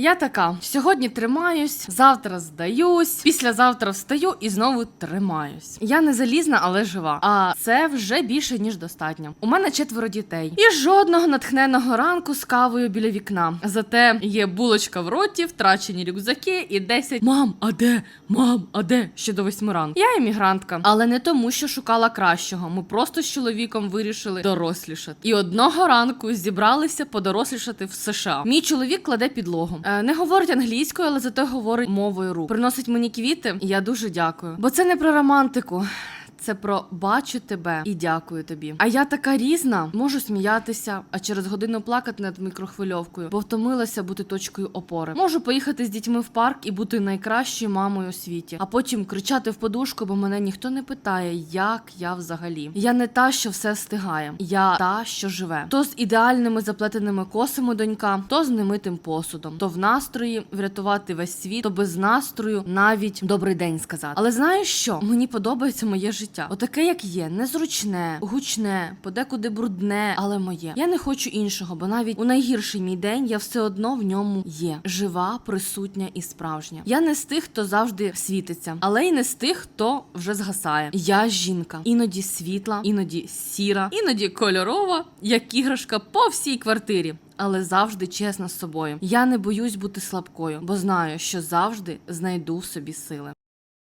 Я така, сьогодні тримаюсь, завтра здаюсь, післязавтра встаю і знову тримаюсь. Я не залізна, але жива. А це вже більше ніж достатньо. У мене четверо дітей, і жодного натхненого ранку з кавою біля вікна. Зате є булочка в роті, втрачені рюкзаки і 10 Мам, а де? Мам, а де? Ще до восьми ранку. Я емігрантка, але не тому, що шукала кращого. Ми просто з чоловіком вирішили дорослішати. І одного ранку зібралися подорослішати в США. Мій чоловік кладе підлогу. Е, не говорить англійською, але зате говорить мовою рук. Приносить мені квіти, і я дуже дякую. Бо це не про романтику. Це про бачу тебе і дякую тобі. А я така різна, можу сміятися, а через годину плакати над мікрохвильовкою, бо втомилася бути точкою опори. Можу поїхати з дітьми в парк і бути найкращою мамою у світі, а потім кричати в подушку, бо мене ніхто не питає, як я взагалі. Я не та, що все встигає. Я та, що живе. То з ідеальними заплетеними косами донька, то з немитим посудом, то в настрої врятувати весь світ, то без настрою навіть добрий день сказати. Але знаєш що? Мені подобається моє життя. Отаке, як є, незручне, гучне, подекуди брудне, але моє. Я не хочу іншого, бо навіть у найгірший мій день я все одно в ньому є. Жива, присутня і справжня. Я не з тих, хто завжди світиться, але й не з тих, хто вже згасає. Я жінка, іноді світла, іноді сіра, іноді кольорова, як іграшка по всій квартирі. Але завжди чесна з собою. Я не боюсь бути слабкою, бо знаю, що завжди знайду в собі сили.